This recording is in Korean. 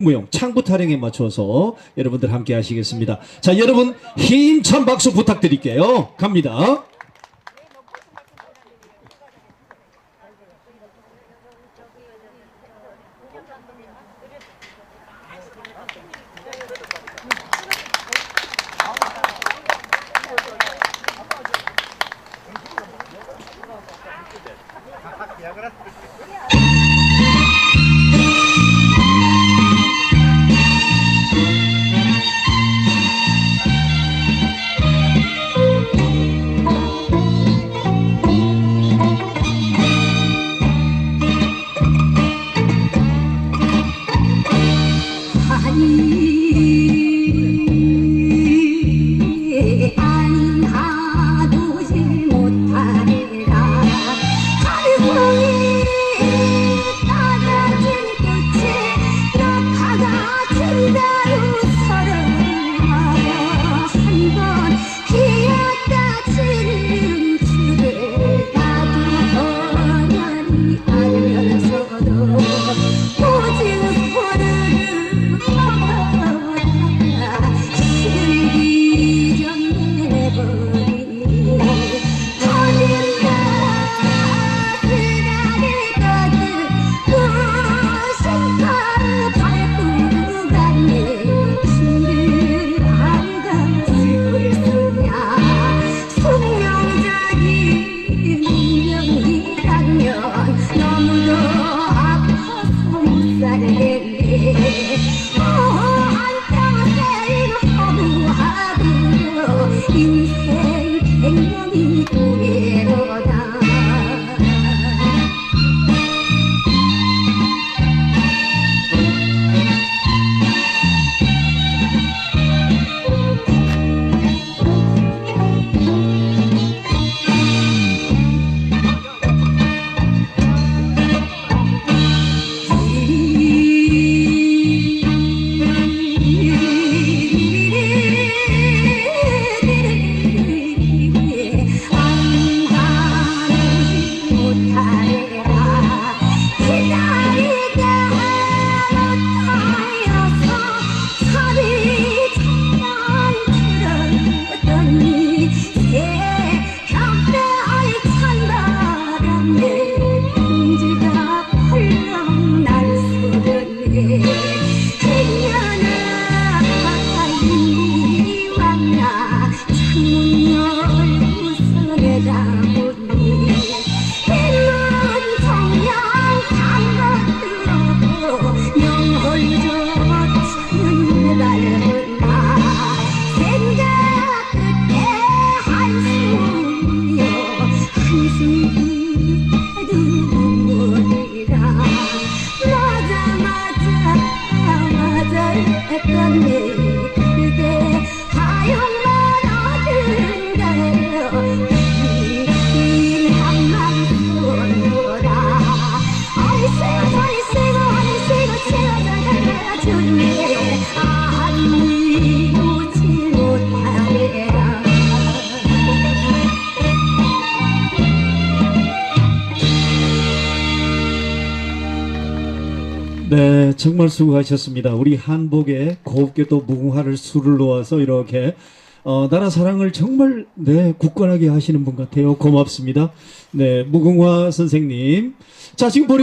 무용 창구 타령에 맞춰서 여러분들 함께 하시겠습니다. 자 여러분 힘찬 박수 부탁드릴게요. 갑니다. Thank you. like I didn't. Yeah. you. 네, 정말 수고하셨습니다. 우리 한복에 곱게 또 무궁화를 수를 놓아서 이렇게 어, 나라 사랑을 정말 네 굳건하게 하시는 분 같아요. 고맙습니다. 네, 무궁화 선생님. 자, 지금 보리.